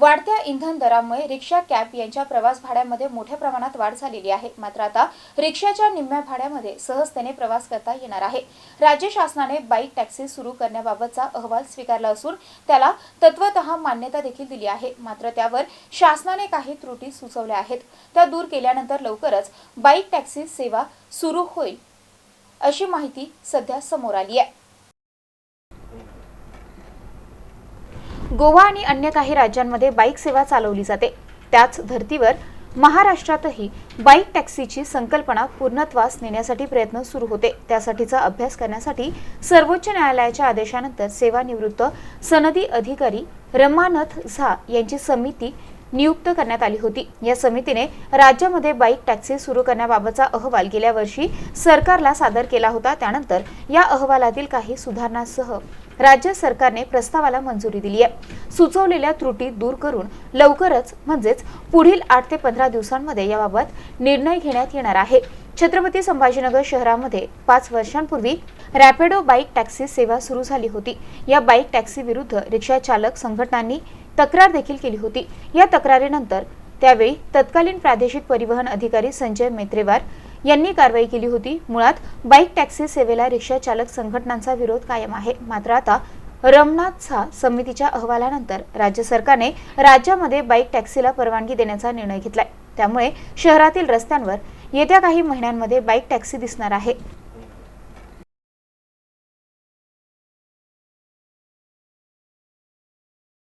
वाढत्या इंधन दरामुळे रिक्षा कॅब यांच्या प्रवास भाड्यामध्ये मोठ्या प्रमाणात वाढ झालेली आहे. मात्र आता रिक्षाच्या निम्म्या भाड्यामध्ये सहजतेने प्रवास करता येणार आहे. राज्य शासनाने बाईक टॅक्सी सुरू करण्याबाबतचा अहवाल स्वीकारला असून त्याला तत्वत मान्यता देखील दिली आहे. मात्र त्यावर शासनाने काही त्रुटी सुचवल्या आहेत. त्या दूर केल्यानंतर लवकरच बाईक टॅक्सी सेवा सुरू होईल अशी माहिती सध्या समोर आली आहे. गोवा आणि अन्य काही राज्यांमध्ये बाईक सेवा चालवली जाते. त्याच धर्तीवर महाराष्ट्रातही बाईक टॅक्सीची संकल्पना पूर्णत्वास नेण्यासाठी प्रयत्न सुरू होते. त्यासाठीचा अभ्यास करण्यासाठी सर्वोच्च न्यायालयाच्या आदेशानंतर सेवानिवृत्त सनदी अधिकारी रमानाथ झा यांची समिती नियुक्त करण्यात आली होती. या समितीने राज्यामध्ये बाईक टॅक्सी सुरू करण्याबाबतचा अहवाल गेल्या वर्षी सरकारला सादर केला होता. त्यानंतर या अहवालातील काही सुधारणांसह राज्य सरकारने प्रस्तावाला मंजुरी दिली आहे. सुचवलेल्या त्रुटी दूर करून लवकरच म्हणजेच पुढील आठ ते पंधरा दिवसांमध्ये याबाबत निर्णय घेण्यात येणार आहे. छत्रपती संभाजीनगर शहरामध्ये पाच वर्षांपूर्वी रॅपिडो बाईक टॅक्सी सेवा सुरू झाली होती. या बाईक टॅक्सी विरुद्ध रिक्षा चालक संघटनांनी तक्रार देखील केली होती. या तक्रारीनंतर त्यावेळी तत्कालीन प्रादेशिक परिवहन अधिकारी संजय मेत्रेवार यांनी कारवाई केली होती. मुळात बाईक टॅक्सी सेवेला रिक्षा चालक संघटनांचा विरोध कायम आहे. मात्र आता रमनाथ झा समितीच्या अहवालानंतर राज्य सरकारने राज्यामध्ये बाईक टॅक्सीला परवानगी देण्याचा निर्णय घेतलाय. त्यामुळे शहरातील रस्त्यांवर येत्या काही महिन्यांमध्ये बाईक टॅक्सी दिसणार आहे.